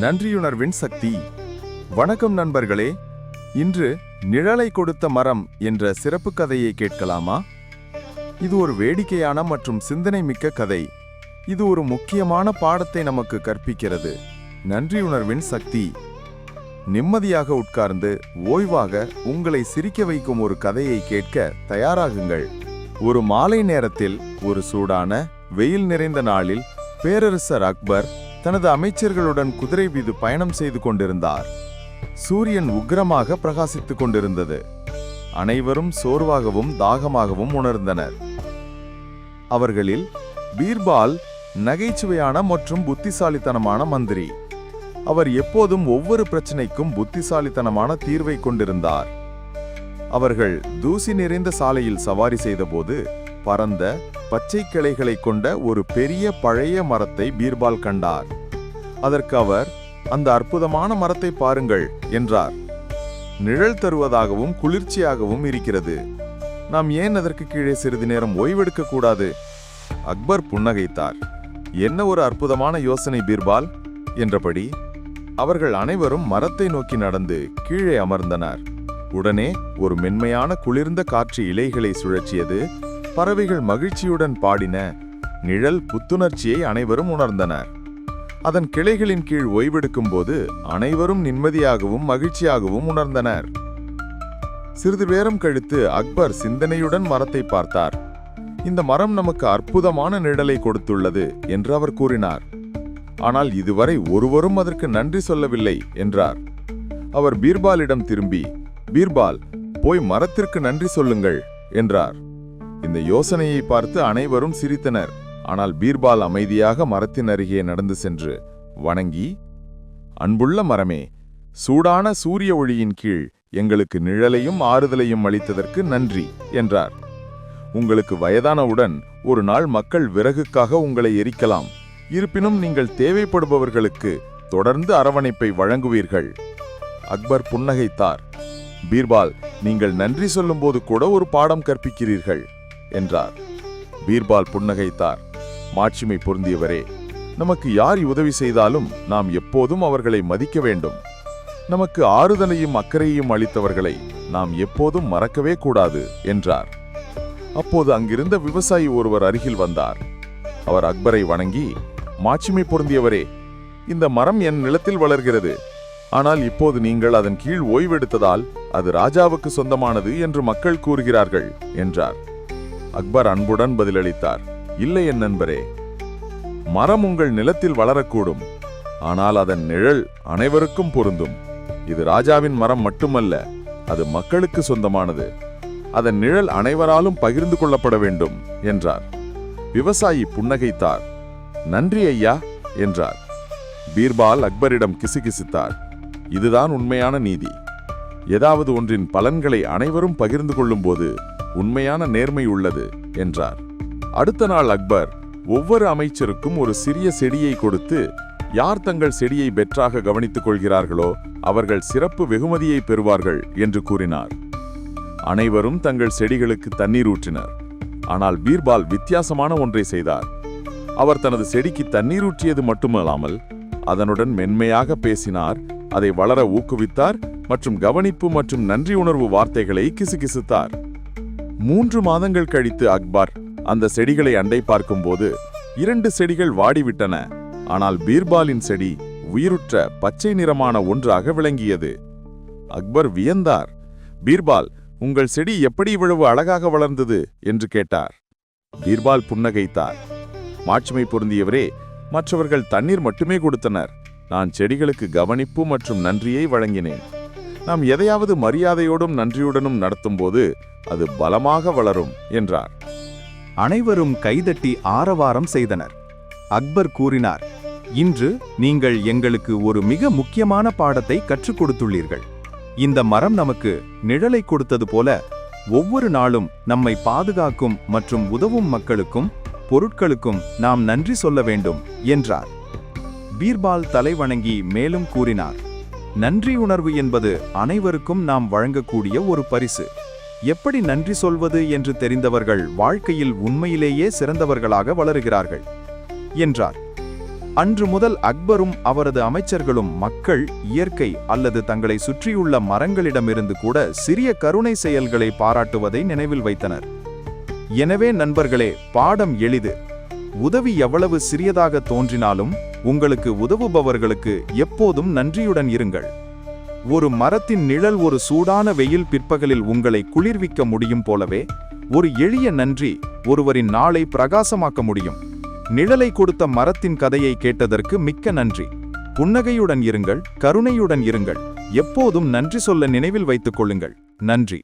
நன்றியுணர்வின் சக்தி. வணக்கம் நண்பர்களே இன்று நிழலை கொடுத்த மரம் என்ற சிறப்பு கதையை கேட்கலாமா? இது ஒரு வேடிக்கையான மற்றும் சிந்தனை மிக்க கதை. இது ஒரு முக்கியமான பாடத்தை நமக்கு கற்பிக்கிறது. நன்றியுணர்வின் சக்தி. நிம்மதியாக உட்கார்ந்து ஓய்வாக உங்களை சிரிக்க வைக்கும் ஒரு கதையை கேட்க தயாராகுங்கள். ஒரு மாலை நேரத்தில் ஒரு சூடான வெயில் நிறைந்த நாளில் பேரரசர் அக்பர் தனது அமைச்சர்களுடன் குதிரை மீது பயணம் செய்து கொண்டிருந்தார். சூரியன் உக்கிரமாக பிரகாசித்துக் கொண்டிருந்தது. அனைவரும் சோர்வாகவும் தாகமாகவும் உணர்ந்தனர். அவர்களில் பீர்பால் நகைச்சுவையான மற்றும் புத்திசாலித்தனமான மந்திரி. அவர் எப்போதும் ஒவ்வொரு பிரச்சனைக்கும் புத்திசாலித்தனமான தீர்வை கொண்டிருந்தார். அவர்கள் தூசி நிறைந்த சாலையில் சவாரி செய்தபோது பரந்த பச்சை கிளைகளைக் கொண்ட ஒரு பெரிய பழைய மரத்தை பீர்பால் கண்டார். அதற்கு அவர் அந்த அற்புதமான மரத்தை பாருங்கள் என்றார். நிழல் தருவதாகவும் குளிர்ச்சியாகவும் இருக்கிறது. நாம் ஏன் அதற்கு கீழே சிறிது நேரம் ஓய்வெடுக்க கூடாது? அக்பர் புன்னகைத்தார். என்ன ஒரு அற்புதமான யோசனை பீர்பால் என்றபடி அவர்கள் அனைவரும் மரத்தை நோக்கி நடந்து கீழே அமர்ந்தனர். உடனே ஒரு மென்மையான குளிர்ந்த காற்று இலைகளை சுழற்றியது. பறவைகள் மகிழ்ச்சியுடன் பாடின நிழல் புத்துணர்ச்சியை அனைவரும் உணர்ந்தனர். அதன் கிளைகளின் கீழ் ஓய்வெடுக்கும் போது அனைவரும் நிம்மதியாகவும் மகிழ்ச்சியாகவும் உணர்ந்தனர். சிறிது பேரம் கழித்து அக்பர் சிந்தனையுடன் மரத்தை பார்த்தார். இந்த மரம் நமக்கு அற்புதமான நிழலை கொடுத்துள்ளது என்று அவர் கூறினார். ஆனால் இதுவரை ஒருவரும் அதற்கு நன்றி சொல்லவில்லை என்றார். அவர் பீர்பாலிடம் திரும்பி பீர்பால் போய் மரத்திற்கு நன்றி சொல்லுங்கள் என்றார். இந்த யோசனையை பார்த்து அனைவரும் சிரித்தனர். ஆனால் பீர்பால் அமைதியாக மரத்தின் அருகே நடந்து சென்று வணங்கி அன்புள்ள மரமே சூடான சூரிய ஒளியின் கீழ் எங்களுக்கு நிழலையும் ஆறுதலையும் அளித்ததற்கு நன்றி என்றார். உங்களுக்கு வயதானவுடன் ஒரு நாள் மக்கள் விறகுக்காக உங்களை எரிக்கலாம். இருப்பினும் நீங்கள் தேவைப்படுபவர்களுக்கு தொடர்ந்து அரவணைப்பை வழங்குவீர்கள். அக்பர் புன்னகைத்தார். பீர்பால் நீங்கள் நன்றி சொல்லும்போது கூட ஒரு பாடம் கற்பிக்கிறீர்கள் என்றார். பீர்பால் புன்னகைத்தார். மாட்சிமை பொருந்தியவரே நமக்கு யார் உதவி செய்தாலும் நாம் எப்போதும் அவர்களை மதிக்க வேண்டும். நமக்கு ஆறுதலையும் அக்கறையையும் அளித்தவர்களை நாம் எப்போதும் மறக்கவே கூடாது என்றார். அப்போது அங்கிருந்த விவசாயி ஒருவர் அருகில் வந்தார். அவர் அக்பரை வணங்கி மாட்சிமை பொருந்தியவரே இந்த மரம் என் நிலத்தில் வளர்கிறது. ஆனால் இப்போது நீங்கள் அதன் கீழ் ஓய்வெடுத்ததால் அது ராஜாவுக்கு சொந்தமானது என்று மக்கள் கூறுகிறார்கள் என்றார். அக்பர் அன்புடன் பதிலளித்தார். இல்லை என் நண்பரே. மரம் உங்கள் நிலத்தில் வளரக்கூடும். ஆனால் அதன் நிழல் அனைவருக்கும் பொருந்தும். இது ராஜாவின் மரம் மட்டுமல்ல அது மக்களுக்கு சொந்தமானது. அதன் நிழல் அனைவராலும் பகிர்ந்து கொள்ளப்பட வேண்டும் என்றார். விவசாயி புன்னகைத்தார். நன்றி ஐயா என்றார். பீர்பால் அக்பரிடம் கிசுகிசுத்தார். இதுதான் உண்மையான நீதி. ஏதாவது ஒன்றின் பலன்களை அனைவரும் பகிர்ந்து கொள்ளும்போது உண்மையான நேர்மை உள்ளது என்றார். அடுத்த நாள் அக்பர் ஒவ்வொரு அமைச்சருக்கும் ஒரு சிறிய செடியை கொடுத்து யார் தங்கள் செடியை பெற்றாக கவனித்துக் கொள்கிறார்களோ அவர்கள் சிறப்பு வெகுமதியை பெறுவார்கள் என்று கூறினார். அனைவரும் தங்கள் செடிகளுக்கு தண்ணீர் ஊற்றினர். ஆனால் பீர்பால் வித்தியாசமான ஒன்றை செய்தார். அவர் தனது செடிக்கு தண்ணீர் ஊற்றியது மட்டுமல்லாமல் அதனுடன் மென்மையாக பேசினார் அதை வளர ஊக்குவித்தார் மற்றும் கவனிப்பு மற்றும் நன்றி உணர்வு வார்த்தைகளை கிசுகிசுத்தார். மூன்று மாதங்கள் கழித்து அக்பர் அந்த செடிகளை அண்டை பார்க்கும்போது இரண்டு செடிகள் வாடிவிட்டன. ஆனால் பீர்பாலின் செடி உயிருற்ற பச்சை நிறமான ஒன்றாக விளங்கியது. அக்பர் வியந்தார் பீர்பால் உங்கள் செடி எப்படி இவ்வளவு அழகாக வளர்ந்தது? என்று கேட்டார். பீர்பால் புன்னகைத்தார் மாட்சிமை பொருந்தியவரே மற்றவர்கள் தண்ணீர் மட்டுமே கொடுத்தனர். நான் செடிகளுக்கு கவனிப்பு மற்றும் நன்றியை வழங்கினேன். நாம் எதையாவது மரியாதையோடும் நன்றியுடனும் நடத்தும்போது அது பலமாக வளரும் என்றார். அனைவரும் கைதட்டி ஆரவாரம் செய்தனர். அக்பர் கூறினார் இன்று நீங்கள் எங்களுக்கு ஒரு மிக முக்கியமான பாடத்தை கற்றுக் கொடுத்துள்ளீர்கள். இந்த மரம் நமக்கு நிழலை கொடுத்தது போல ஒவ்வொரு நாளும் நம்மை பாதுகாக்கும் மற்றும் உதவும் மக்களுக்கும் பொருட்களுக்கும் நாம் நன்றி சொல்ல வேண்டும் என்றார். பீர்பால் தலைவணங்கி மேலும் கூறினார் நன்றி உணர்வு என்பது அனைவருக்கும் நாம் வழங்கக்கூடிய ஒரு பரிசு. எப்படி நன்றி சொல்வது என்று தெரிந்தவர்கள் வாழ்க்கையில் உண்மையிலேயே சிறந்தவர்களாக வளருகிறார்கள் என்றார். அன்று முதல் அக்பரும் அவரது அமைச்சர்களும் மக்கள் இயற்கை அல்லது தங்களை சுற்றியுள்ள மரங்களிடமிருந்து கூட சிறிய கருணை செயல்களை பாராட்டுவதை நினைவில் வைத்தனர். எனவே நண்பர்களே பாடம் எளிது. உதவி எவ்வளவு சிறியதாக தோன்றினாலும் உங்களுக்கு உதவுபவர்களுக்கு எப்போதும் நன்றியுடன் இருங்கள். ஒரு மரத்தின் நிழல் ஒரு சூடான வெயில் பிற்பகலில் உங்களை குளிர்விக்க முடியும் போலவே ஒரு எளிய நன்றி ஒருவரின் நாளை பிரகாசமாக்க முடியும். நிழலை கொடுத்த மரத்தின் கதையை கேட்டதற்கு மிக்க நன்றி. புன்னகையுடன் இருங்கள் கருணையுடன் இருங்கள். எப்போதும் நன்றி சொல்ல நினைவில் வைத்துக் கொள்ளுங்கள். நன்றி.